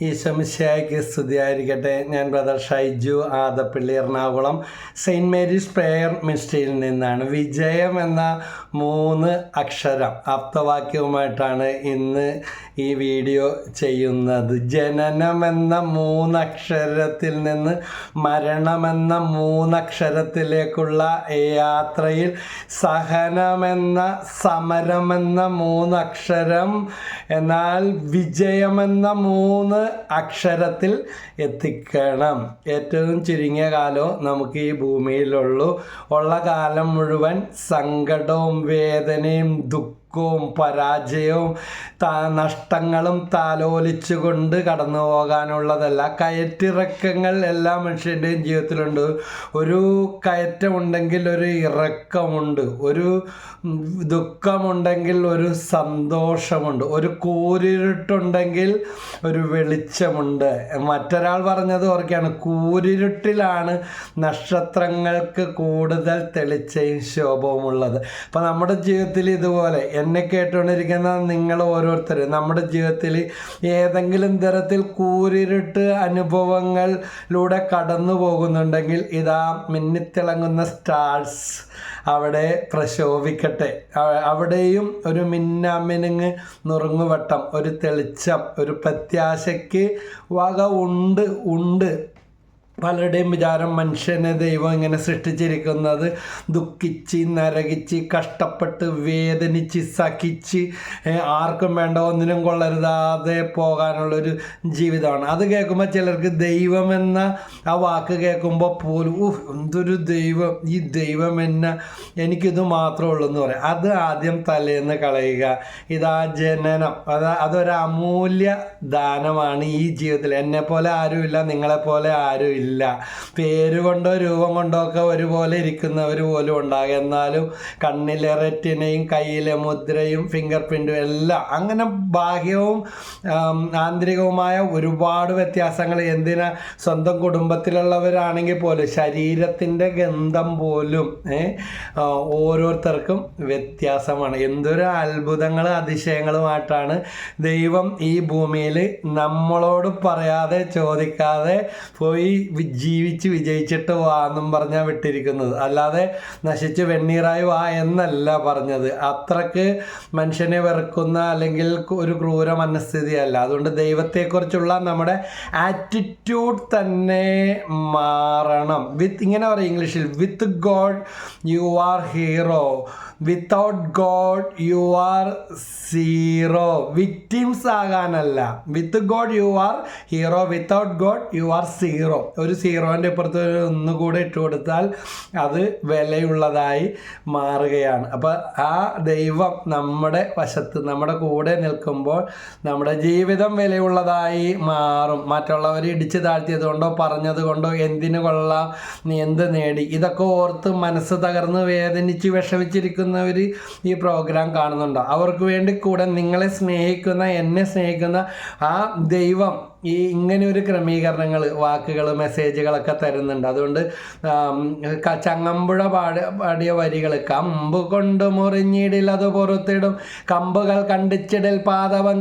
ഈശമിശയായിക്ക് സ്തുതിയായിരിക്കട്ടെ. ഞാൻ brother Shaiju Adappally Ernakulam saint Mary's prayer മിനിസ്ട്രിയിൽ നിന്നാണ്. വിജയം എന്ന മൂന്ന് അക്ഷരം ആപ്തവാക്യവുമായിട്ടാണ് ഇന്ന് ഈ വീഡിയോ ചെയ്യുന്നത്. ജനനം എന്ന മൂന്നക്ഷരത്തിൽ നിന്ന് മരണമെന്ന മൂന്നക്ഷരത്തിലേക്കുള്ള യാത്രയിൽ സഹനമെന്ന സമരമെന്ന മൂന്നക്ഷരം എന്നാൽ വിജയമെന്ന മൂന്ന് അക്ഷരത്തിൽ എത്തിക്കണം. ഏറ്റവും ചുരുങ്ങിയ കാലവും നമുക്ക് ഈ ഭൂമിയിലുള്ളൂ. ഉള്ള കാലം മുഴുവൻ സങ്കടവും വേദനയും ദുഃഖവും പരാജയവും താ നഷ്ടങ്ങളും താലോലിച്ചുകൊണ്ട് കടന്നു പോകാനുള്ളതല്ല. കയറ്റിറക്കങ്ങൾ എല്ലാ മനുഷ്യന്റെയും ജീവിതത്തിലുണ്ട്. ഒരു കയറ്റമുണ്ടെങ്കിൽ ഒരു ഇറക്കമുണ്ട്. ഒരു ദുഃഖമുണ്ടെങ്കിൽ ഒരു സന്തോഷമുണ്ട്. ഒരു കൂരിരുട്ടുണ്ടെങ്കിൽ ഒരു വെളിച്ചമുണ്ട്. മറ്റൊരാൾ പറഞ്ഞത് ഓർക്കുകയാണ് കൂരിരുട്ടിലാണ് നക്ഷത്രങ്ങൾക്ക് കൂടുതൽ തെളിച്ചയും ശോഭവുമുള്ളത്. അപ്പം നമ്മുടെ ജീവിതത്തിൽ ഇതുപോലെ എന്നെ കേട്ടുകൊണ്ടിരിക്കുന്ന നിങ്ങൾ ഓരോരുത്തരും നമ്മുടെ ജീവിതത്തിൽ ഏതെങ്കിലും തരത്തിൽ കൂരിരുട്ട് അനുഭവങ്ങളിലൂടെ കടന്നു പോകുന്നുണ്ടെങ്കിൽ ഇതാ മിന്നിത്തിളങ്ങുന്ന സ്റ്റാർസ് അവിടെ പ്രശോഭിക്കട്ടെ. അവിടെയും ഒരു മിന്നാമിനുങ്ങ് നുറുങ്ങുവട്ടം ഒരു തെളിച്ചം ഒരു പ്രത്യാശയ്ക്ക് വക ഉണ്ട് ഉണ്ട്. പലരുടെയും വിചാരം മനുഷ്യനെ ദൈവം ഇങ്ങനെ സൃഷ്ടിച്ചിരിക്കുന്നത്. ദുഃഖിച്ച് നരകിച്ച് കഷ്ടപ്പെട്ട് വേദനിച്ച് സഹിച്ച് ആർക്കും വേണ്ട ഒന്നിനും കൊള്ളരുതാതെ പോകാനുള്ളൊരു ജീവിതമാണ്. അത് കേൾക്കുമ്പോൾ ചിലർക്ക് ദൈവം എന്ന ആ വാക്ക് കേൾക്കുമ്പോൾ പോലും ഊഹ് എന്തൊരു ദൈവം ഈ ദൈവം എന്ന എനിക്കിത് മാത്രമേ ഉള്ളൂ എന്ന് പറയാം. അത് ആദ്യം തലേന്ന് കളയുക. ഇതാ ജനനം. അത് അതൊരു അമൂല്യ ദാനമാണ് ഈ ജീവിതത്തിൽ. എന്നെ പോലെ ആരുമില്ല നിങ്ങളെപ്പോലെ ആരുമില്ല. പേര് കൊണ്ടോ രൂപം കൊണ്ടോ ഒക്കെ ഒരുപോലെ ഇരിക്കുന്നവർ പോലും ഉണ്ടാകും. എന്നാലും കണ്ണിലെ റെറ്റിനയും കയ്യിലെ മുദ്രയും ഫിംഗർ പ്രിന്റും എല്ലാം അങ്ങനെ ബാഹ്യവും ആന്തരികവുമായ ഒരുപാട് വ്യത്യാസങ്ങൾ എന്തിനാ? സ്വന്തം കുടുംബത്തിലുള്ളവരാണെങ്കിൽ പോലും ശരീരത്തിന്റെ ഗന്ധം പോലും ഓരോരുത്തർക്കും വ്യത്യാസമാണ്. എന്തൊരു അത്ഭുതങ്ങൾ അതിശയങ്ങളുമായിട്ടാണ് ദൈവം ഈ ഭൂമിയിൽ നമ്മളോട് പറയാതെ ചോദിക്കാതെ പോയി ജീവിച്ച് വിജയിച്ചിട്ട് വാ എന്നും പറഞ്ഞാൽ വിട്ടിരിക്കുന്നത്. അല്ലാതെ നശിച്ച് വെണ്ണീറായി വാ എന്നല്ല പറഞ്ഞത്. അത്രയ്ക്ക് മനുഷ്യനെ വെറുക്കുന്ന അല്ലെങ്കിൽ ഒരു ക്രൂര മനസ്ഥിതിയല്ല. അതുകൊണ്ട് ദൈവത്തെക്കുറിച്ചുള്ള നമ്മുടെ ആറ്റിറ്റ്യൂഡ് തന്നെ മാറണം. വിത്ത് ഇങ്ങനെ പറയും ഇംഗ്ലീഷിൽ with God you are hero without God you are zero victims ആകാനല്ല. With God you are hero without God you are zero ഒരു സീറോന്റെ ഇപ്പുറത്ത് ഒന്നുകൂടെ ഇട്ട് കൊടുത്താൽ അത് വിലയുള്ളതായി മാറുകയാണ്. അപ്പോൾ ആ ദൈവം നമ്മുടെ വശത്ത് നമ്മുടെ കൂടെ നിൽക്കുമ്പോൾ നമ്മുടെ ജീവിതം വിലയുള്ളതായി മാറും. മറ്റുള്ളവർ ഇടിച്ചു താഴ്ത്തിയത് കൊണ്ടോ പറഞ്ഞത് കൊണ്ടോ എന്തിനു കൊള്ളാം നീ എന്ത് നേടി? ഇതൊക്കെ ഓർത്ത് മനസ്സ് തകർന്ന് വേദനിച്ച് വിഷമിച്ചിരിക്കുന്നവർ ഈ പ്രോഗ്രാം കാണുന്നുണ്ടോ? അവർക്ക് വേണ്ടി കൂടെ നിങ്ങളെ സ്നേഹിക്കുന്ന എന്നെ സ്നേഹിക്കുന്ന ആ ദൈവം ഈ ഇങ്ങനെ ഒരു ക്രമീകരണങ്ങൾ വാക്കുകൾ മെസ്സേജുകളൊക്കെ തരുന്നുണ്ട്. അതുകൊണ്ട് ചങ്ങമ്പുഴ പാടി പാടിയ വരികൾ കമ്പ് കൊണ്ട് മുറിഞ്ഞിടിൽ അത് പുറത്തിടും. കമ്പുകൾ കണ്ടിച്ചിടൽ പാതവം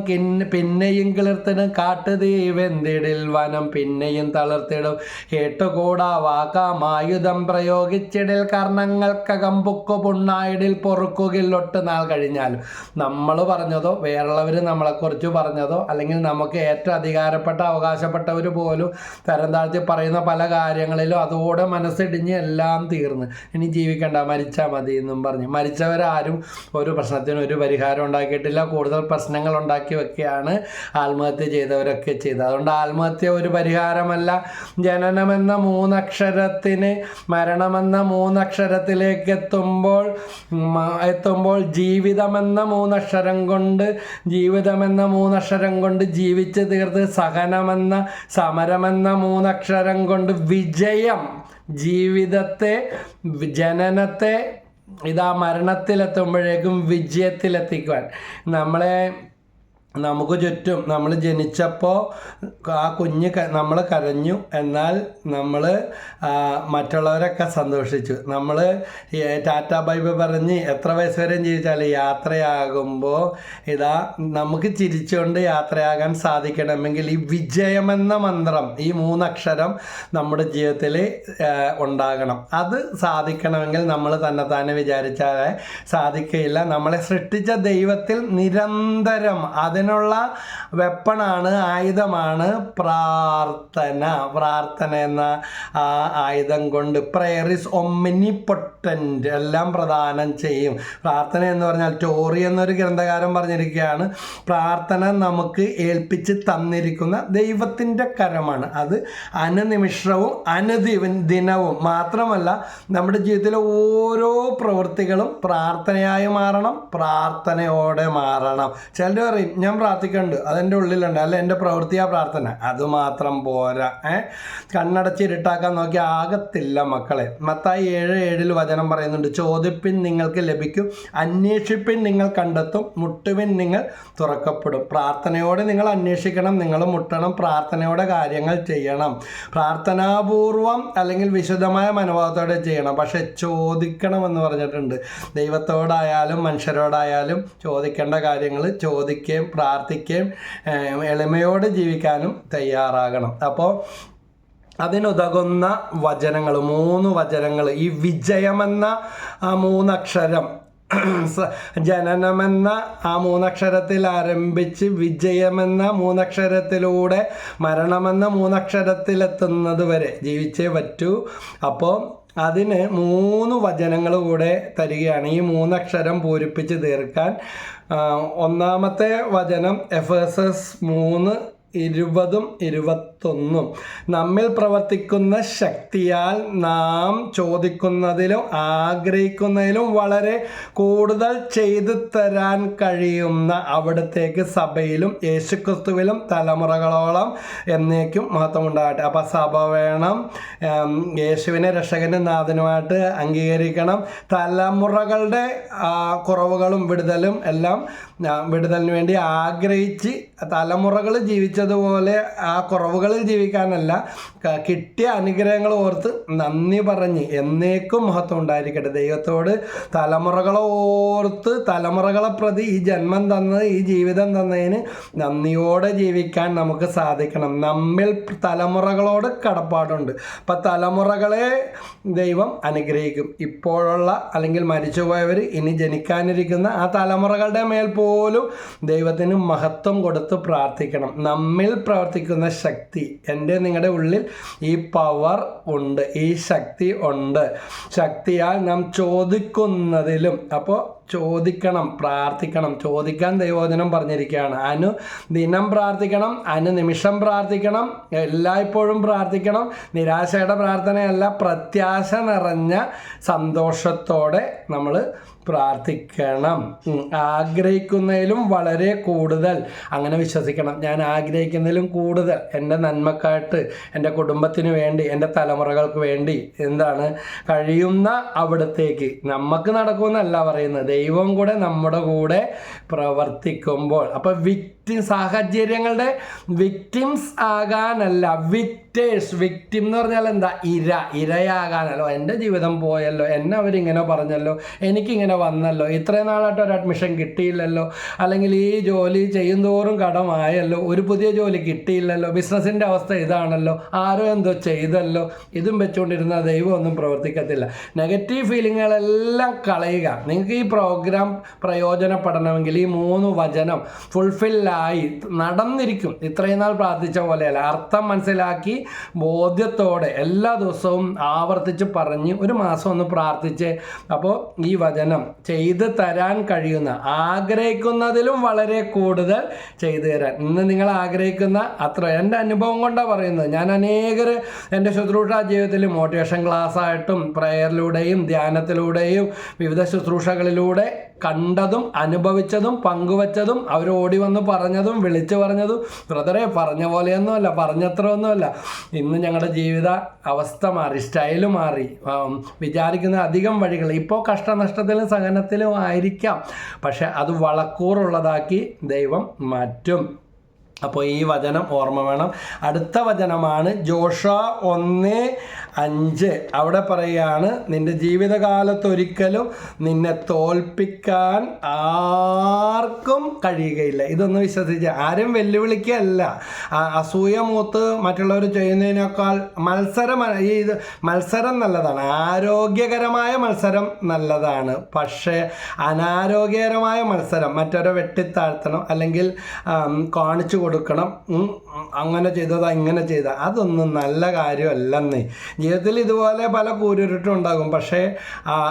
പിന്നെയും കിളിർത്തിടും. കാട്ടുതീ വെന്തിടിൽ വനം പിന്നെയും തളർത്തിടും. കേട്ടുകൂടാ വാക്കാം ആയുധം പ്രയോഗിച്ചിടിൽ കർണങ്ങൾക്ക് കമ്പുക്കു പുണ്ണായിടിൽ പൊറുക്കുകിൽ ഒട്ട് നാൾ കഴിഞ്ഞാലും. നമ്മൾ പറഞ്ഞതോ വേറുള്ളവർ നമ്മളെക്കുറിച്ച് പറഞ്ഞതോ അല്ലെങ്കിൽ നമുക്ക് ഏറ്റവും അധികാരപ്പെട്ട അവകാശപ്പെട്ടവർ പോലും തരം താഴ്ത്തി പറയുന്ന പല കാര്യങ്ങളിലും അതോടെ മനസ്സിടിഞ്ഞ് എല്ലാം തീർന്ന്. ഇനി ജീവിക്കണ്ട മരിച്ചാൽ മതി എന്നും പറഞ്ഞ്. മരിച്ചവരാരും ഒരു പ്രശ്നത്തിനും ഒരു പരിഹാരം ഉണ്ടാക്കിയിട്ടില്ല. കൂടുതൽ പ്രശ്നങ്ങൾ ഉണ്ടാക്കി വെക്കുകയാണ് ആത്മഹത്യ ചെയ്തവരൊക്കെ ചെയ്തത്. അതുകൊണ്ട് ആത്മഹത്യ ഒരു പരിഹാരമല്ല. ജനനമെന്ന മൂന്നക്ഷരത്തിന് മരണമെന്ന മൂന്നക്ഷരത്തിലേക്ക് എത്തുമ്പോൾ എത്തുമ്പോൾ ജീവിതമെന്ന മൂന്നക്ഷരം കൊണ്ട് ജീവിതമെന്ന മൂന്നക്ഷരം കൊണ്ട് ജീവിച്ച് തീർത്ത് സഹനമെന്ന സമരമെന്ന മൂന്നക്ഷരം കൊണ്ട് വിജയം. ജീവിതത്തെ ജനനത്തെ ഇതാ മരണത്തിലെത്തുമ്പോഴേക്കും വിജയത്തിലെത്തിക്കുവാൻ. നമ്മളെ നമുക്ക് ചുറ്റും നമ്മൾ ജനിച്ചപ്പോൾ ആ കുഞ്ഞ് നമ്മൾ കരഞ്ഞു. എന്നാൽ നമ്മൾ മറ്റുള്ളവരൊക്കെ സന്തോഷിച്ചു. നമ്മൾ ടാറ്റ ബൈബ് പറഞ്ഞ് എത്ര വയസ്സ് വരെയും ജീവിച്ചാൽ യാത്രയാകുമ്പോൾ ഇതാ നമുക്ക് ചിരിച്ചുകൊണ്ട് യാത്രയാകാൻ സാധിക്കണമെങ്കിൽ ഈ വിജയമെന്ന മന്ത്രം ഈ മൂന്നക്ഷരം നമ്മുടെ ജീവിതത്തിൽ ഉണ്ടാകണം. അത് സാധിക്കണമെങ്കിൽ നമ്മൾ തന്നെ തന്നെ വിചാരിച്ചാൽ സാധിക്കുകയില്ല. നമ്മളെ സൃഷ്ടിച്ച ദൈവത്തിൽ നിരന്തരം അതിനുള്ള വെപ്പണാണ് ആയുധമാണ് പ്രാർത്ഥന. പ്രാർത്ഥന എന്ന ആയുധം കൊണ്ട് പ്രെയർ ഇസ് ഒമ്മിനി പൊട്ടന്റ് എല്ലാം പ്രദാനം ചെയ്യും. പ്രാർത്ഥന എന്ന് പറഞ്ഞാൽ ടോറി എന്നൊരു ഗ്രന്ഥകാരൻ പറഞ്ഞിരിക്കുകയാണ്. പ്രാർത്ഥന നമുക്ക് ഏൽപ്പിച്ച് തന്നിരിക്കുന്ന ദൈവത്തിന്റെ കരമാണ്. അത് അനുനിമിഷവും അനുദിവ ദിനവും മാത്രമല്ല നമ്മുടെ ജീവിതത്തിലെ ഓരോ പ്രവൃത്തികളും പ്രാർത്ഥനയായി മാറണം പ്രാർത്ഥനയോടെ മാറണം. ചിലർ പറയും ഞാൻ പ്രാർത്ഥിക്കുന്നുണ്ട് അതെന്റെ ഉള്ളിലുണ്ട്. അല്ല എന്റെ പ്രവൃത്തിയാ പ്രാർത്ഥന. അതുമാത്രം പോരാ. ഏ? കണ്ണടച്ച് ഇരുട്ടാക്കാൻ നോക്കി ആകത്തില്ല മക്കളെ. മത്തായി ഏഴ് ഏഴിൽ വചനം പറയുന്നുണ്ട്. ചോദിപ്പിൻ നിങ്ങൾക്ക് ലഭിക്കും അന്വേഷിപ്പിൻ നിങ്ങൾ കണ്ടെത്തും മുട്ടുവിൻ നിങ്ങൾ തുറക്കപ്പെടും. പ്രാർത്ഥനയോടെ നിങ്ങൾ അന്വേഷിക്കണം നിങ്ങൾ മുട്ടണം പ്രാർത്ഥനയോടെ കാര്യങ്ങൾ ചെയ്യണം. പ്രാർത്ഥനാപൂർവം അല്ലെങ്കിൽ വിശുദ്ധമായ മനോഭാവത്തോടെ ചെയ്യണം. പക്ഷെ ചോദിക്കണം എന്ന് പറഞ്ഞിട്ടുണ്ട്. ദൈവത്തോടായാലും മനുഷ്യരോടായാലും ചോദിക്കേണ്ട കാര്യങ്ങൾ ചോദിക്കുകയും പ്രാർത്ഥിക്കുകയും എളിമയോടെ ജീവിക്കാനും തയ്യാറാകണം. അപ്പോൾ അതിനുതകുന്ന വചനങ്ങൾ മൂന്ന് വചനങ്ങൾ. ഈ വിജയമെന്ന ആ മൂന്നക്ഷരം ജനനമെന്ന ആ മൂന്നക്ഷരത്തിൽ ആരംഭിച്ച് വിജയമെന്ന മൂന്നക്ഷരത്തിലൂടെ മരണമെന്ന മൂന്നക്ഷരത്തിലെത്തുന്നത് വരെ ജീവിച്ചേ പറ്റൂ. അപ്പോൾ അതിന് മൂന്ന് വചനങ്ങൾ കൂടെ തരികയാണ്. ഈ മൂന്നക്ഷരം പൂരിപ്പിച്ച് തീർക്കാൻ. ഒന്നാമത്തെ വചനം എഫ് എസ് എസ് മൂന്ന് ഇരുപതും ഇരുപത്തൊന്നും. നമ്മിൽ പ്രവർത്തിക്കുന്ന ശക്തിയാൽ നാം ചോദിക്കുന്നതിലും ആഗ്രഹിക്കുന്നതിലും വളരെ കൂടുതൽ ചെയ്തു തരാൻ കഴിയുന്ന അവിടത്തേക്ക് സഭയിലും യേശുക്രിസ്തുവിലും തലമുറകളോളം എന്നേക്കും മഹത്വം ഉണ്ടാകട്ടെ അപ്പം സഭ വേണം യേശുവിനെ രക്ഷകനും നാഥനുമായിട്ട് അംഗീകരിക്കണം. തലമുറകളുടെ കുറവുകളും വിടുതലും എല്ലാം വിടുതലിന് വേണ്ടി ആഗ്രഹിച്ച് തലമുറകൾ ജീവിച്ചതുപോലെ ആ കുറവുകളിൽ ജീവിക്കാനല്ല കിട്ടിയ അനുഗ്രഹങ്ങൾ ഓർത്ത് നന്ദി പറഞ്ഞ് എന്നേക്കും മഹത്വം ഉണ്ടായിരിക്കട്ടെ. ദൈവത്തോട് തലമുറകളെ ഓർത്ത് തലമുറകളെ പ്രതി ഈ ജന്മം തന്നത് ഈ ജീവിതം തന്നതിന് നന്ദിയോടെ ജീവിക്കാൻ നമുക്ക് സാധിക്കണം. നമ്മിൽ തലമുറകളോട് കടപ്പാടുണ്ട്. അപ്പം തലമുറകളെ ദൈവം അനുഗ്രഹിക്കും. ഇപ്പോഴുള്ള അല്ലെങ്കിൽ മരിച്ചുപോയവർ ഇനി ജനിക്കാനിരിക്കുന്ന ആ തലമുറകളുടെ മേൽ പോലും ദൈവത്തിന് മഹത്വം കൊടുത്ത് പ്രാർത്ഥിക്കണം. നമ്മിൽ പ്രവർത്തിക്കുന്ന ശക്തി എന്റെ നിങ്ങളുടെ ഉള്ളിൽ ഈ പവർ ഉണ്ട് ഈ ശക്തി ഉണ്ട്. ശക്തിയാൽ നാം ചോദിക്കുന്നതിലും അപ്പോൾ ചോദിക്കണം പ്രാർത്ഥിക്കണം. ചോദിക്കാൻ ദൈവോചനം പറഞ്ഞിരിക്കുകയാണ്. അനു ദിനം പ്രാർത്ഥിക്കണം അനു നിമിഷം പ്രാർത്ഥിക്കണം എല്ലായ്പ്പോഴും പ്രാർത്ഥിക്കണം. നിരാശയുടെ പ്രാർത്ഥനയല്ല പ്രത്യാശ നിറഞ്ഞ സന്തോഷത്തോടെ നമ്മൾ പ്രാർത്ഥിക്കണം. ആഗ്രഹിക്കുന്നതിലും വളരെ കൂടുതൽ. അങ്ങനെ വിശ്വസിക്കണം. ഞാൻ ആഗ്രഹിക്കുന്നതിലും കൂടുതൽ. എന്റെ നന്മക്കായിട്ട് എന്റെ കുടുംബത്തിന് വേണ്ടി എന്റെ തലമുറകൾക്ക് വേണ്ടി എന്താണ്? കഴിയുന്ന അവിടത്തേക്ക്. നമുക്ക് നടക്കുമെന്നല്ല പറയുന്നത്. ദൈവം കൂടെ നമ്മുടെ കൂടെ പ്രവർത്തിക്കുമ്പോൾ. അപ്പോൾ വിക്ടിം സാഹചര്യങ്ങളുടെ വിക്ടിംസ് ആകാനല്ല വിക്റ്റേഴ്സ് വിക്ടിം എന്ന് പറഞ്ഞാൽ എന്താ? ഇര. ഇരയാകാനല്ലോ. എന്റെ ജീവിതം പോയല്ലോ. എന്നെ അവരിങ്ങനെ പറഞ്ഞല്ലോ. എനിക്കിങ്ങനെ വന്നല്ലോ. ഇത്രയും നാളായിട്ട് ഒരു അഡ്മിഷൻ കിട്ടിയില്ലല്ലോ. അല്ലെങ്കിൽ ഈ ജോലി ചെയ്യുന്തോറും കടമായല്ലോ. ഒരു പുതിയ ജോലി കിട്ടിയില്ലല്ലോ. ബിസിനസ്സിന്റെ അവസ്ഥ ഇതാണല്ലോ. ആരോ എന്തോ ചെയ്തല്ലോ. ഇതും വെച്ചുകൊണ്ടിരുന്ന ദൈവം ഒന്നും പ്രവർത്തിക്കത്തില്ല. നെഗറ്റീവ് ഫീലിങ്ങുകളെല്ലാം കളയുക. നിങ്ങൾക്ക് ഈ പ്രോഗ്രാം പ്രയോജനപ്പെടണമെങ്കിൽ ഈ മൂന്ന് വചനം ഫുൾഫില്ലായി നടന്നിരിക്കും. ഇത്രയും നാൾ പ്രാർത്ഥിച്ച പോലെയല്ല. അർത്ഥം മനസ്സിലാക്കി ബോധ്യത്തോടെ എല്ലാ ദിവസവും ആവർത്തിച്ച് പറഞ്ഞ് ഒരു മാസം ഒന്ന് പ്രാർത്ഥിച്ച് അപ്പോൾ ഈ വചനം ചെയ്തു തരാൻ കഴിയുന്ന ആഗ്രഹിക്കുന്നതിലും വളരെ കൂടുതൽ ചെയ്തു തരാൻ. ഇന്ന് നിങ്ങൾ ആഗ്രഹിക്കുന്ന അത്ര എന്റെ അനുഭവം കൊണ്ടാണ് പറയുന്നത്. ഞാൻ അനേകർ എന്റെ ശുശ്രൂഷ ജീവിതത്തിൽ മോട്ടിവേഷൻ ക്ലാസ് ആയിട്ടും പ്രയറിലൂടെയും ധ്യാനത്തിലൂടെയും വിവിധ ശുശ്രൂഷകളിലൂടെ കണ്ടതും അനുഭവിച്ചതും പങ്കുവച്ചതും അവർ ഓടി വന്ന് പറ പറഞ്ഞതും വിളിച്ചു പറഞ്ഞതും ബ്രദറെ പറഞ്ഞ പോലെയൊന്നുമല്ല പറഞ്ഞത്ര ഒന്നുമല്ല ഇന്ന് ഞങ്ങളുടെ ജീവിത അവസ്ഥ മാറി സ്റ്റൈൽ മാറി. വിചാരിക്കുന്ന അധികം വഴികൾ. ഇപ്പോൾ കഷ്ടനഷ്ടത്തിലും സഹനത്തിലും ആയിരിക്കാം. പക്ഷെ അത് വളക്കൂറുള്ളതാക്കി ദൈവം മാറ്റും. അപ്പോൾ ഈ വചനം ഓർമ്മ വേണം. അടുത്ത വചനമാണ് ജോഷ ഒന്ന് അഞ്ച്. അവിടെ പറയുകയാണ് നിന്റെ ജീവിതകാലത്തൊരിക്കലും നിന്നെ തോൽപ്പിക്കാൻ ആർക്കും കഴിയുകയില്ല. ഇതൊന്ന് വിശ്വസിച്ച് ആരും വെല്ലുവിളിക്കുകയല്ല. അസൂയ മൂത്ത് മറ്റുള്ളവർ ചെയ്യുന്നതിനേക്കാൾ മത്സരം ഈ ഇത് മത്സരം നല്ലതാണ്. ആരോഗ്യകരമായ മത്സരം നല്ലതാണ്. പക്ഷേ അനാരോഗ്യകരമായ മത്സരം മറ്റൊരു വെട്ടിത്താഴ്ത്തണം അല്ലെങ്കിൽ കാണിച്ചു കൊടുക്കണം അങ്ങനെ ചെയ്തതാ ഇങ്ങനെ ചെയ്ത അതൊന്നും നല്ല കാര്യമല്ലെന്നേ. ജീവിതത്തിൽ ഇതുപോലെ പല കൂരുരുട്ടും ഉണ്ടാകും. പക്ഷേ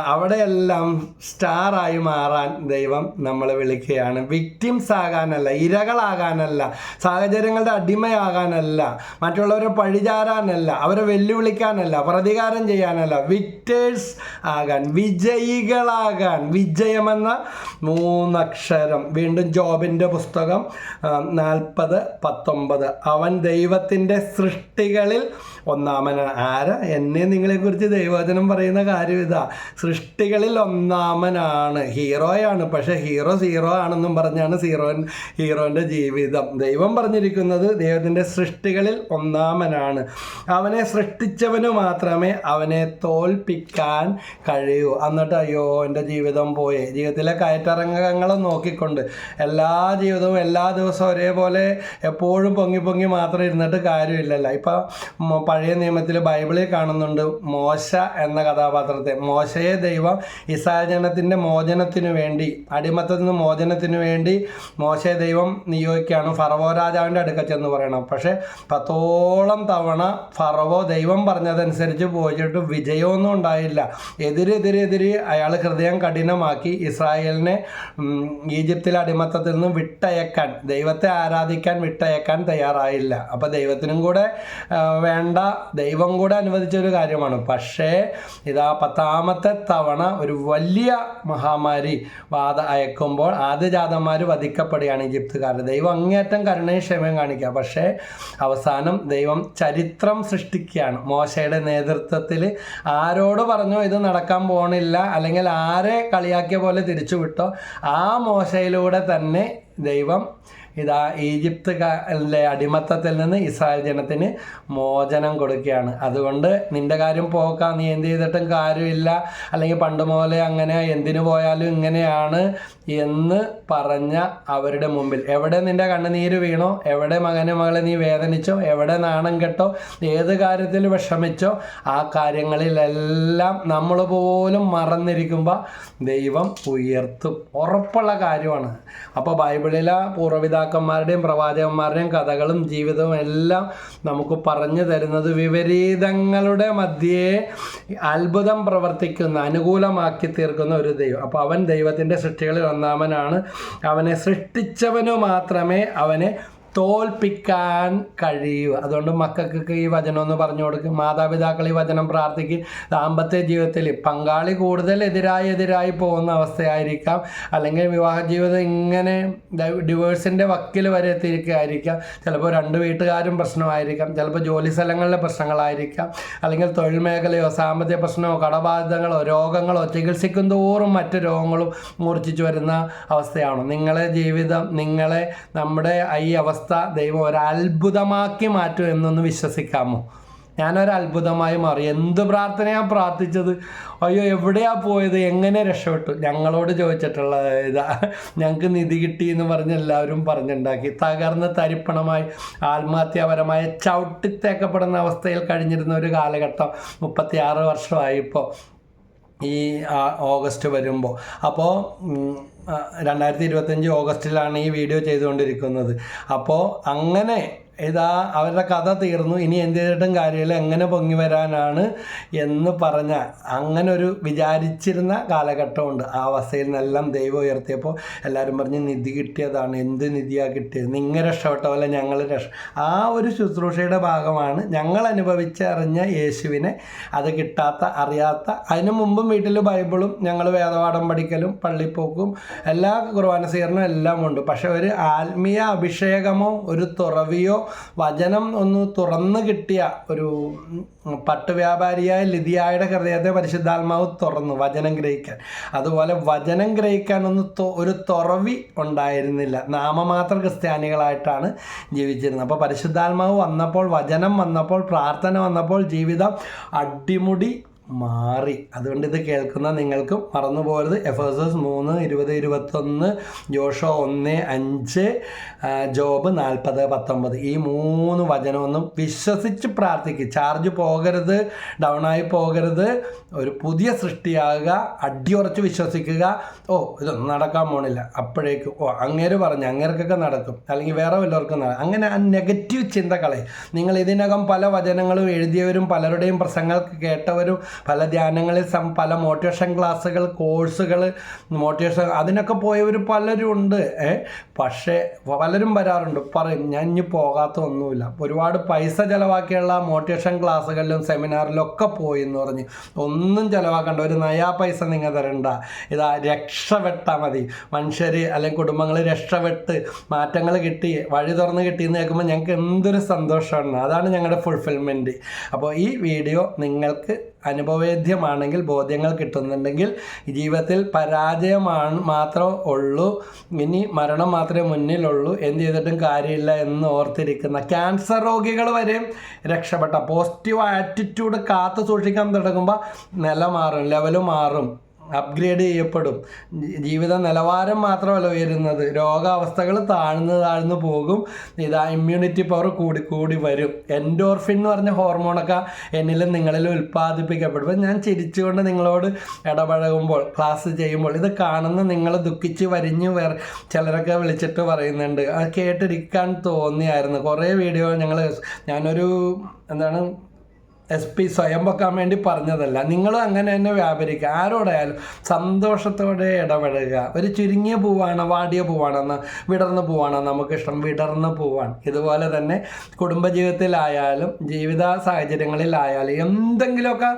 അവിടെയെല്ലാം സ്റ്റാറായി മാറാൻ ദൈവം നമ്മളെ വിളിക്കുകയാണ്. വിക്ടിംസ് ആകാനല്ല ഇരകളാകാനല്ല സാഹചര്യങ്ങളുടെ അടിമയാകാനല്ല മറ്റുള്ളവരെ പഴിചാരാനല്ല അവരെ വെല്ലുവിളിക്കാനല്ല പ്രതികാരം ചെയ്യാനല്ല വിക്റ്റേഴ്സ് ആകാൻ വിജയികളാകാൻ വിജയമെന്ന മൂന്നക്ഷരം. വീണ്ടും ജോബിന്റെ പുസ്തകം നാൽപ്പത് പത്തൊമ്പത്. അവൻ ദൈവത്തിന്റെ സൃഷ്ടികളിൽ ഒന്നാമനാണ്. ആരാ? എന്നെ നിങ്ങളെക്കുറിച്ച് ദൈവവചനം പറയുന്ന കാര്യം ഇതാ. സൃഷ്ടികളിൽ ഒന്നാമനാണ്. ഹീറോയാണ്. പക്ഷേ ഹീറോ സീറോ ആണെന്നും പറഞ്ഞാണ് സീറോ ഹീറോന്റെ ജീവിതം. ദൈവം പറഞ്ഞിരിക്കുന്നത് ദൈവത്തിന്റെ സൃഷ്ടികളിൽ ഒന്നാമനാണ്. അവനെ സൃഷ്ടിച്ചവന് മാത്രമേ അവനെ തോൽപ്പിക്കാൻ കഴിയൂ. എന്നിട്ട് അയ്യോ എന്റെ ജീവിതം പോയേ. ജീവിതത്തിലെ കയറ്ററങ്ങളെ നോക്കിക്കൊണ്ട് എല്ലാ ജീവിതവും എല്ലാ ദിവസവും ഒരേപോലെ എപ്പോഴും പൊങ്ങി പൊങ്ങി മാത്രം ഇരുന്നിട്ട് കാര്യമില്ലല്ലോ. ഇപ്പം പഴയ നിയമത്തിൽ ബൈബിളിൽ കാണുന്നുണ്ട് മോശ എന്ന കഥാപാത്രത്തെ. മോശയെ ദൈവം ഇസാജനത്തിന്റെ ജനത്തിന്റെ മോചനത്തിനു വേണ്ടി അടിമത്തത്തിൽ നിന്ന് മോചനത്തിനു വേണ്ടി മോശയെ ദൈവം നിയോഗിക്കുകയാണ്. ഫറവോ രാജാവിന്റെ അടുക്ക ചെന്ന് പറയണം. പക്ഷേ പത്തോളം തവണ ഫറവോ ദൈവം പറഞ്ഞതനുസരിച്ച് പോയിട്ട് വിജയമൊന്നും ഉണ്ടായില്ല. എതിരെതിരെതിരെ അയാൾ ഹൃദയം കഠിനമാക്കി ഇസ്രായേലിനെ ഈജിപ്തിലെ അടിമത്തത്തിൽ നിന്ന് വിട്ടയക്കാൻ ദൈവത്തെ ആരാധിക്കാൻ വിട്ടയക്കാൻ തയ്യാറായില്ല. അപ്പോൾ ദൈവത്തിനും കൂടെ വേണ്ട ദൈവം കൂടെ അനുവദിച്ച ഒരു കാര്യമാണ്. പക്ഷേ ഇതാ പത്താമത്തെ തവണ ഒരു വലിയ മഹാമാരി ബാധ അയക്കുമ്പോൾ ആദ്യജാതന്മാർ വധിക്കപ്പെടുകയാണ് ഈജിപ്തുകാർ ദൈവം അങ്ങേറ്റം കരുണയും ക്ഷമയും കാണിക്കുക. പക്ഷേ അവസാനം ദൈവം ചരിത്രം സൃഷ്ടിക്കുകയാണ്. മോശയുടെ നേതൃത്വത്തിൽ ആരോട് പറഞ്ഞു ഇത് നടക്കാൻ പോണില്ല അല്ലെങ്കിൽ ആരെ കളിയാക്കിയ പോലെ തിരിച്ചു വിട്ടോ ആ മോശയിലൂടെ തന്നെ ദൈവം ഇതാ ഈജിപ്തുകാരിലെ അടിമത്തത്തിൽ നിന്ന് ഇസ്രായേൽ ജനത്തിന് മോചനം കൊടുക്കുകയാണ്. അതുകൊണ്ട് നിന്റെ കാര്യം പോക്കാം. നീ എന്ത് ചെയ്തിട്ടും കാര്യമില്ല. അല്ലെങ്കിൽ പണ്ട് മുതലേ അങ്ങനെ എന്തിനു പോയാലും ഇങ്ങനെയാണ് എന്ന് പറഞ്ഞ അവരുടെ മുമ്പിൽ. എവിടെ നിന്റെ കണ്ണുനീര് വീണോ? എവിടെ മകനെ മകളെ നീ വേദനിച്ചോ? എവിടെ നാണം കെട്ടോ? ഏത് കാര്യത്തിൽ വിഷമിച്ചോ? ആ കാര്യങ്ങളിലെല്ലാം നമ്മൾ പോലും മറന്നിരിക്കുമ്പോൾ ദൈവം ഉയർത്തും. ഉറപ്പുള്ള കാര്യമാണ്. അപ്പോൾ ബൈബിളിലെ പൂർവപിതാക്കന്മാരുടെയും പ്രവാചകന്മാരുടെയും കഥകളും ജീവിതവും എല്ലാം നമുക്ക് പറഞ്ഞു തരുന്നത് വിപരീതങ്ങളുടെ മധ്യേ അത്ഭുതം പ്രവർത്തിക്കുന്ന അനുകൂലമാക്കി തീർക്കുന്ന ഒരു ദൈവം. അപ്പോൾ അവൻ ദൈവത്തിന്റെ സൃഷ്ടികളിൽ ഒന്നാമനാണ്. അവനെ സൃഷ്ടിച്ചവനു മാത്രമേ അവനെ തോൽപ്പിക്കാൻ കഴിയുക. അതുകൊണ്ട് മക്കൾക്ക് ഈ വചനം ഒന്ന് പറഞ്ഞു കൊടുക്കും. മാതാപിതാക്കൾ ഈ വചനം പ്രാർത്ഥിക്കും. ദാമ്പത്യ ജീവിതത്തിൽ പങ്കാളി കൂടുതൽ എതിരായി എതിരായി പോകുന്ന അവസ്ഥയായിരിക്കാം. അല്ലെങ്കിൽ വിവാഹ ജീവിതം ഇങ്ങനെ ഡിവേഴ്സിന്റെ വക്കിൽ വരെ എത്തിയിരിക്കുകയായിരിക്കാം. ചിലപ്പോൾ രണ്ട് വീട്ടുകാരും പ്രശ്നമായിരിക്കാം. ചിലപ്പോൾ ജോലി സ്ഥലങ്ങളിലെ പ്രശ്നങ്ങളായിരിക്കാം. അല്ലെങ്കിൽ തൊഴിൽ മേഖലയോ സാമ്പത്തിക പ്രശ്നമോ കടബാധിതങ്ങളോ രോഗങ്ങളോ ചികിത്സിക്കും തോറും മറ്റ് രോഗങ്ങളും മൂർച്ഛിച്ചു വരുന്ന അവസ്ഥയാണ്. നിങ്ങളെ ജീവിതം നിങ്ങളെ നമ്മുടെ ഈ അവസ്ഥ ദൈവം ഒരത്ഭുതമാക്കി മാറ്റും എന്നൊന്ന് വിശ്വസിക്കാമോ? ഞാനൊരു അത്ഭുതമായി മാറി. എന്ത് പ്രാർത്ഥനയാണ് പ്രാർത്ഥിച്ചത്? അയ്യോ എവിടെയാ പോയത്? എങ്ങനെ രക്ഷപ്പെട്ടു? ഞങ്ങളോട് ചോദിച്ചിട്ടുള്ള ഇതാ ഞങ്ങൾക്ക് നിധി കിട്ടി എന്ന് പറഞ്ഞ് എല്ലാവരും പറഞ്ഞുണ്ടാക്കി. തകർന്ന് തരിപ്പണമായി ആത്മഹത്യാപരമായ ചവിട്ടിത്തേക്കപ്പെടുന്ന അവസ്ഥയിൽ കഴിഞ്ഞിരുന്ന ഒരു കാലഘട്ടം മുപ്പത്തിയാറ് വർഷമായി ഇപ്പോൾ ഈ ഓഗസ്റ്റ് വരുമ്പോൾ അപ്പോൾ രണ്ടായിരത്തി ഇരുപത്തഞ്ച് ഓഗസ്റ്റിലാണ് ഈ വീഡിയോ ചെയ്തുകൊണ്ടിരിക്കുന്നത്. അപ്പോൾ അങ്ങനെ ഇതാ അവരുടെ കഥ തീർന്നു. ഇനി എന്ത് ചെയ്തിട്ടും കാര്യമില്ല. എങ്ങനെ പൊങ്ങി വരാനാണ് എന്ന് പറഞ്ഞ അങ്ങനെ ഒരു വിചാരിച്ചിരുന്ന കാലഘട്ടമുണ്ട്. ആ അവസ്ഥയിൽ നിന്നെല്ലാം ദൈവം ഉയർത്തിയപ്പോൾ എല്ലാവരും പറഞ്ഞ് നിധി കിട്ടിയതാണ്. എന്ത് നിധിയാണ് കിട്ടിയത്? നിങ്ങൾ രക്ഷപ്പെട്ട പോലെ ഞങ്ങൾ രക്ഷ ആ ഒരു ശുശ്രൂഷയുടെ ഭാഗമാണ് ഞങ്ങൾ അനുഭവിച്ചറിഞ്ഞ യേശുവിനെ അത് കിട്ടാത്ത അറിയാത്ത. അതിനു മുമ്പും വീട്ടിൽ ബൈബിളും ഞങ്ങൾ വേദപാഠം പഠിക്കലും പള്ളിപ്പോക്കും എല്ലാ കുർബാന സ്വീകരണവും എല്ലാം ഉണ്ട്. പക്ഷേ ഒരു ആത്മീയ അഭിഷേകമോ ഒരു തുറവിയോ വചനം ഒന്ന് തുറന്നു കിട്ടിയ ഒരു പട്ടു പട്ടുവ്യാപാരിയായ ലിതിയായുടെ ഹൃദയത്തെ പരിശുദ്ധാത്മാവ് തുറന്നു വചനം ഗ്രഹിക്കാൻ. അതുപോലെ വചനം ഗ്രഹിക്കാൻ ഒന്ന് ഒരു തുറവി ഉണ്ടായിരുന്നില്ല. നാമമാത്ര ക്രിസ്ത്യാനികളായിട്ടാണ് ജീവിച്ചിരുന്നത്. അപ്പോൾ പരിശുദ്ധാത്മാവ് വന്നപ്പോൾ വചനം വന്നപ്പോൾ പ്രാർത്ഥന വന്നപ്പോൾ ജീവിതം അടിമുടി മാറി. അതുകൊണ്ട് ഇത് കേൾക്കുന്ന നിങ്ങൾക്കും മറന്നു പോകരുത്. എഫ് എസ് എസ് മൂന്ന് ഇരുപത് ഇരുപത്തൊന്ന് ജോഷോ ഒന്ന് അഞ്ച് ജോബ് നാൽപ്പത് പത്തൊമ്പത്. ഈ മൂന്ന് വചനമൊന്നും വിശ്വസിച്ച് പ്രാർത്ഥിക്കുക ചാർജ് പോകരുത് ആയി പോകരുത്. ഒരു പുതിയ സൃഷ്ടിയാകുക അടിയുറച്ച് വിശ്വസിക്കുക. ഓ ഇതൊന്നും നടക്കാൻ പോണില്ല. അപ്പോഴേക്കും ഓ അങ്ങേര് പറഞ്ഞു അങ്ങേർക്കൊക്കെ നടക്കും. അല്ലെങ്കിൽ വേറെ വല്ലവർക്കും നടക്കും അങ്ങനെ ആ നെഗറ്റീവ് ചിന്തകളെ നിങ്ങൾ ഇതിനകം പല വചനങ്ങളും എഴുതിയവരും പലരുടെയും പ്രസംഗങ്ങൾ കേട്ടവരും പല ധ്യാനങ്ങളിൽ സം പല മോട്ടിവേഷൻ ക്ലാസ്സുകൾ കോഴ്സുകൾ മോട്ടിവേഷൻ അതിനൊക്കെ പോയവർ പലരും ഉണ്ട്. പക്ഷേ പലരും വരാറുണ്ട്. പറയും ഞാൻ ഇനി പോകാത്ത ഒന്നുമില്ല ഒരുപാട് പൈസ ചിലവാക്കിയുള്ള മോട്ടിവേഷൻ ക്ലാസ്സുകളിലും സെമിനാറിലും ഒക്കെ പോയി എന്ന് പറഞ്ഞ് ഒന്നും ചിലവാക്കണ്ട. ഒരു നയാ പൈസ നിങ്ങൾ തരണ്ട. ഇതാ രക്ഷപ്പെട്ടാൽ മതി. മനുഷ്യർ അല്ലെങ്കിൽ കുടുംബങ്ങൾ രക്ഷപ്പെട്ട് മാറ്റങ്ങൾ കിട്ടി വഴി തുറന്ന് കിട്ടിയെന്ന് കേൾക്കുമ്പോൾ ഞങ്ങൾക്ക് എന്തൊരു സന്തോഷമാണ് അതാണ് ഞങ്ങളുടെ ഫുൾഫിൽമെന്റ് അപ്പോൾ ഈ വീഡിയോ നിങ്ങൾക്ക് അനുഭവേദ്യമാണെങ്കിൽ ബോധ്യങ്ങൾ കിട്ടുന്നുണ്ടെങ്കിൽ ജീവിതത്തിൽ പരാജയമാണ് മാത്രമേ ഉള്ളൂ. ഇനി മരണം മാത്രമേ മുന്നിലുള്ളൂ. എന്ത് ചെയ്തിട്ടും കാര്യമില്ല എന്ന് ഓർത്തിരിക്കുന്ന ക്യാൻസർ രോഗികൾ വരെ രക്ഷപ്പെട്ട പോസിറ്റീവ് ആറ്റിറ്റ്യൂഡ് കാത്തു സൂക്ഷിക്കാൻ തുടങ്ങുമ്പോൾ നില മാറും ലെവൽ മാറും. അപ്ഗ്രേഡ് ചെയ്യപ്പെടും. ജീവിത നിലവാരം മാത്രമല്ല ഉയരുന്നത്. രോഗാവസ്ഥകൾ താഴ്ന്നു താഴ്ന്നു പോകും. ഇതാ ഇമ്മ്യൂണിറ്റി പവർ കൂടി കൂടി വരും. എൻഡോർഫിൻ എന്ന് പറഞ്ഞ ഹോർമോണൊക്കെ എന്നിലും നിങ്ങളിലും ഉൽപ്പാദിപ്പിക്കപ്പെടും. ഞാൻ ചിരിച്ചുകൊണ്ട് നിങ്ങളോട് ഇടപഴകുമ്പോൾ ക്ലാസ് ചെയ്യുമ്പോൾ ഇത് കാണുന്ന നിങ്ങൾ ദുഃഖിച്ച് വരിഞ്ഞ് വേറെ ചിലരൊക്കെ വിളിച്ചിട്ട് പറയുന്നുണ്ട്. അത് കേട്ടിരിക്കാൻ തോന്നിയായിരുന്നു. കുറേ വീഡിയോ ഞങ്ങൾ ഞാനൊരു എന്താണ് എസ് പി സ്വയം വെക്കാൻ വേണ്ടി പറഞ്ഞതല്ല. നിങ്ങളും അങ്ങനെ തന്നെ വ്യാപരിക്കുക. ആരോടായാലും സന്തോഷത്തോടെ ഇടപെടുക ഒരു ചുരുങ്ങിയ പൂവാണ് വാടിയ പൂവാണെന്ന് വിടർന്ന പൂവാണ് നമുക്കിഷ്ടം. വിടർന്ന പൂവാണ്. ഇതുപോലെ തന്നെ കുടുംബജീവിതത്തിലായാലും ജീവിത സാഹചര്യങ്ങളിലായാലും എന്തെങ്കിലുമൊക്കെ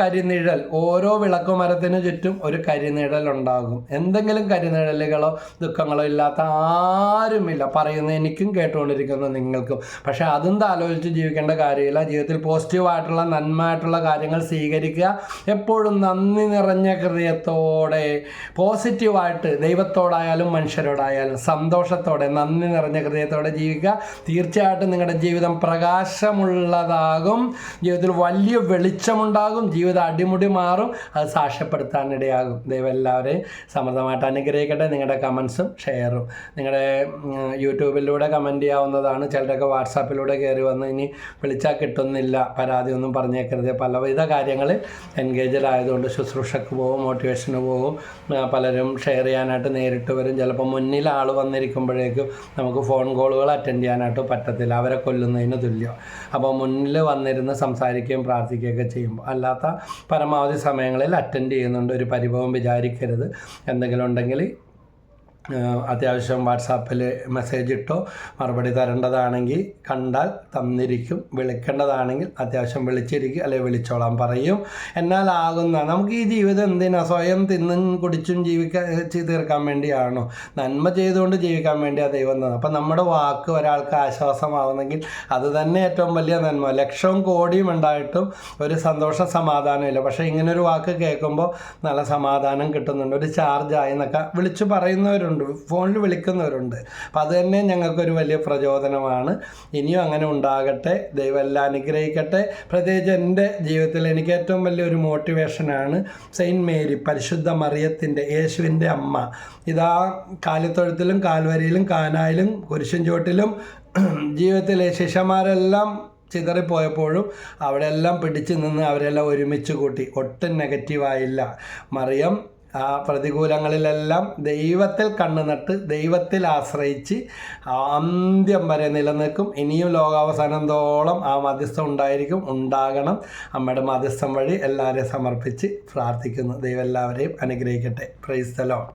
കരിനിഴൽ ഓരോ വിളക്കു മരത്തിനു ചുറ്റും ഒരു കരിനിഴൽ ഉണ്ടാകും. എന്തെങ്കിലും കരിനിഴലുകളോ ദുഃഖങ്ങളോ ഇല്ലാത്ത ആരുമില്ല. പറയുന്ന എനിക്കും കേട്ടുകൊണ്ടിരിക്കുന്ന നിങ്ങൾക്കും. പക്ഷേ അതും ആലോചിച്ച് ജീവിക്കേണ്ട കാര്യമില്ല. ജീവിതത്തിൽ പോസിറ്റീവായിട്ടുള്ള നന്മയായിട്ടുള്ള കാര്യങ്ങൾ സ്വീകരിക്കുക. എപ്പോഴും നന്ദി നിറഞ്ഞ ഹൃദയത്തോടെ പോസിറ്റീവായിട്ട് ദൈവത്തോടായാലും മനുഷ്യരോടായാലും സന്തോഷത്തോടെ നന്ദി നിറഞ്ഞ ഹൃദയത്തോടെ ജീവിക്കുക. തീർച്ചയായിട്ടും നിങ്ങളുടെ ജീവിതം പ്രകാശമുള്ളതാകും. ജീവിതത്തിൽ വലിയ വെളിച്ചമുണ്ടാകും. ജീവിതം അടിമുടി മാറും. അത് സാക്ഷ്യപ്പെടുത്താനിടയാകും ദൈവം എല്ലാവരെയും സമൃദ്ധമായിട്ട് അനുഗ്രഹിക്കട്ടെ. നിങ്ങളുടെ കമൻസും ഷെയറും. നിങ്ങളുടെ യൂട്യൂബിലൂടെ കമന്റ് ചെയ്യാവുന്നതാണ്. ചിലരൊക്കെ വാട്സാപ്പിലൂടെ കയറി വന്ന് ഇനി വിളിച്ചാൽ കിട്ടുന്നില്ല. പരാതി ഒന്നും പറഞ്ഞേക്കരുത്. പലവിധ കാര്യങ്ങൾ എൻഗേജഡ് ആയതുകൊണ്ട് ശുശ്രൂഷക്ക് പോകും മോട്ടിവേഷന് പോകും പലരും ഷെയർ ചെയ്യാനായിട്ട് നേരിട്ട് വരും. ചിലപ്പോൾ മുന്നിൽ ആൾ വന്നിരിക്കുമ്പോഴേക്കും നമുക്ക് ഫോൺ കോളുകൾ അറ്റൻഡ് ചെയ്യാനായിട്ട് പറ്റത്തില്ല. അവരെ കൊല്ലുന്നതിന് തുല്യം. അപ്പോൾ മുന്നിൽ വന്നിരുന്ന് സംസാരിക്കുകയും പ്രാർത്ഥിക്കുകയൊക്കെ ചെയ്യുമ്പോൾ അല്ലാത്ത പരമാവധി സമയങ്ങളിൽ അറ്റൻഡ് ചെയ്യുന്നുണ്ട്. ഒരു പരിഭവം വിചാരിക്കരുത്. എന്തെങ്കിലും ഉണ്ടെങ്കിൽ അത്യാവശ്യം വാട്സാപ്പിൽ മെസ്സേജ് ഇട്ടോ മറുപടി തരേണ്ടതാണെങ്കിൽ കണ്ടാൽ തന്നിരിക്കും. വിളിക്കേണ്ടതാണെങ്കിൽ അത്യാവശ്യം വിളിച്ചിരിക്കും അല്ലെങ്കിൽ വിളിച്ചോളാം പറയും. എന്നാൽ ആകുന്ന നമുക്ക് ഈ ജീവിതം എന്തിനാ? സ്വയം തിന്നും കുടിച്ചും ജീവിക്കാൻ തീർക്കാൻ വേണ്ടിയാണോ? നന്മ ചെയ്തുകൊണ്ട് ജീവിക്കാൻ വേണ്ടിയാണ് ദൈവം തന്നത്. അപ്പം നമ്മുടെ വാക്ക് ഒരാൾക്ക് ആശ്വാസമാവുന്നെങ്കിൽ അത് തന്നെ ഏറ്റവും വലിയ നന്മ. ലക്ഷവും കോടിയും ഉണ്ടായിട്ടും ഒരു സന്തോഷ സമാധാനമില്ല. പക്ഷേ ഇങ്ങനൊരു വാക്ക് കേൾക്കുമ്പോൾ നല്ല സമാധാനം കിട്ടുന്നുണ്ട്. ഒരു ചാർജായി എന്നൊക്കെ വിളിച്ചു പറയുന്നവരുണ്ട്. ഫോണിൽ വിളിക്കുന്നവരുണ്ട്. അപ്പം അത് തന്നെ ഞങ്ങൾക്കൊരു വലിയ പ്രചോദനമാണ്. ഇനിയും അങ്ങനെ ഉണ്ടാകട്ടെ. ദൈവം എല്ലാം അനുഗ്രഹിക്കട്ടെ. പ്രത്യേകിച്ച് എന്റെ ജീവിതത്തിൽ എനിക്ക് ഏറ്റവും വലിയൊരു മോട്ടിവേഷനാണ് സെയിന്റ് മേരി പരിശുദ്ധ മറിയത്തിന്റെ യേശുവിന്റെ അമ്മ. ഇതാ കാലിത്തൊഴുത്തിലും കാൽവരിയിലും കാനായിലും കുരിശും ജീവിതത്തിലെ ശിഷ്യന്മാരെല്ലാം ചിതറിപ്പോയപ്പോഴും അവിടെ എല്ലാം പിടിച്ചു നിന്ന് അവരെല്ലാം ഒരുമിച്ച് കൂട്ടി. ഒട്ടും നെഗറ്റീവായില്ല മറിയം ആ പ്രതികൂലങ്ങളിലെല്ലാം ദൈവത്തിൽ കണ്ണു നട്ട് ദൈവത്തിൽ ആശ്രയിച്ച് അന്ത്യം വരെ നിലനിൽക്കും. ഇനിയും ലോകാവസാനത്തോളം ആ മധ്യസ്ഥം ഉണ്ടായിരിക്കും. ഉണ്ടാകണം. അമ്മയുടെ മധ്യസ്ഥം വഴി എല്ലാവരെയും സമർപ്പിച്ച് പ്രാർത്ഥിക്കുന്നു. ദൈവം എല്ലാവരെയും അനുഗ്രഹിക്കട്ടെ. പ്രൈസ്തലോ